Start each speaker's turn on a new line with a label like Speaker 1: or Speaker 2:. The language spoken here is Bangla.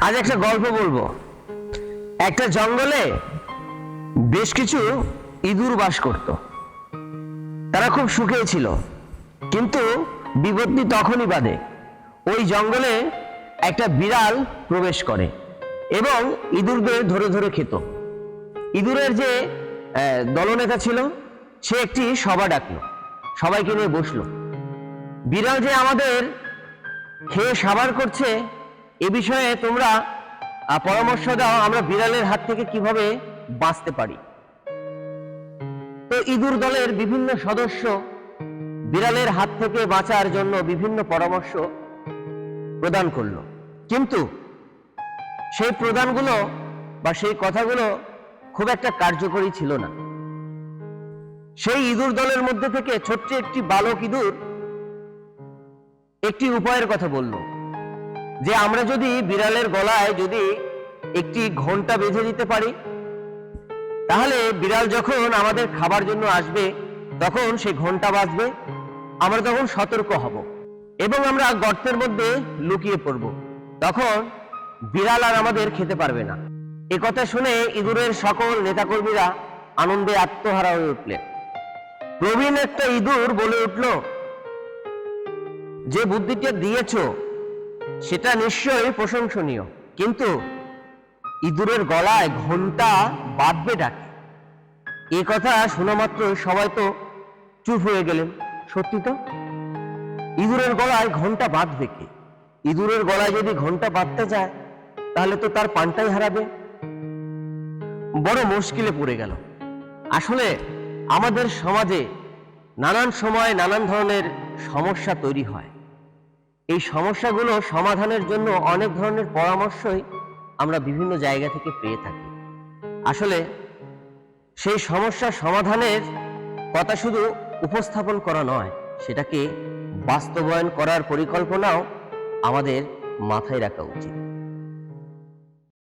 Speaker 1: আজ একটা গল্প বলব। একটা জঙ্গলে বেশ কিছু ইঁদুর বাস করত। তারা খুব সুখে ছিল। কিন্তু বিপত্তি তখনই বাদে ওই জঙ্গলে একটা বিড়াল প্রবেশ করে এবং ইঁদুরদের ধরে ধরে খেত। ইঁদুরের যে দলনেতা ছিল, সে একটি সভা ডাকলো। সবাইকে নিয়ে বসল। বিড়াল যে আমাদের খেয়ে সাবার করছে এ বিষয়ে তোমরা পরামর্শ দাও আমরা বিড়ালের হাত থেকে কীভাবে বাঁচতে পারি। তো ইঁদুর দলের বিভিন্ন সদস্য বিড়ালের হাত থেকে বাঁচার জন্য বিভিন্ন পরামর্শ প্রদান করল। কিন্তু সেই প্রদানগুলো বা সেই কথাগুলো খুব একটা কার্যকরী ছিল না। সেই ইঁদুর দলের মধ্যে থেকে ছোট্ট একটি বালক ইঁদুর একটি উপায়ের কথা বলল। যে আমরা যদি বিড়ালের গলায় যদি একটি ঘণ্টা বেঁধে দিতে পারি, তাহলে বিড়াল যখন আমাদের খাবার জন্য আসবে, তখন সে ঘণ্টা বাজবে আমরা তখন সতর্ক হব এবং আমরা গর্তের মধ্যে লুকিয়ে পড়ব। তখন বিড়াল আর আমাদের খেতে পারবে না। এ কথা শুনে ইঁদুরের সকল নেতাকর্মীরা আনন্দে আত্মহারা হয়ে উঠলেন। প্রবীণ একটা ইঁদুর বলে উঠল, যে বুদ্ধিটা দিয়েছ সেটা নিশ্চয়ই প্রশংসনীয়। কিন্তু ইঁদুরের গলায় ঘণ্টা বাঁধবে ডাকে। এ কথা শোনা মাত্র সবাই তো চুপ হয়ে গেলেন। সত্যি তো? ইঁদুরের গলায় ঘণ্টা বাঁধবে কে? ইঁদুরের গলায় যদি ঘণ্টা বাঁধতে যায় তাহলে তো তার পানটাই হারাবে। বড় মুশকিলে পড়ে গেল। আসলে আমাদের সমাজে নানান সময় নানান ধরনের সমস্যা তৈরি হয়। এই সমস্যাগুলো সমাধানের জন্য অনেক ধরনের পরামর্শই আমরা বিভিন্ন জায়গা থেকে পেয়ে থাকি। আসলে সেই সমস্যা সমাধানের কথা শুধু উপস্থাপন করা নয়, সেটাকে বাস্তবায়ন করার পরিকল্পনাও আমাদের মাথায় রাখা উচিত।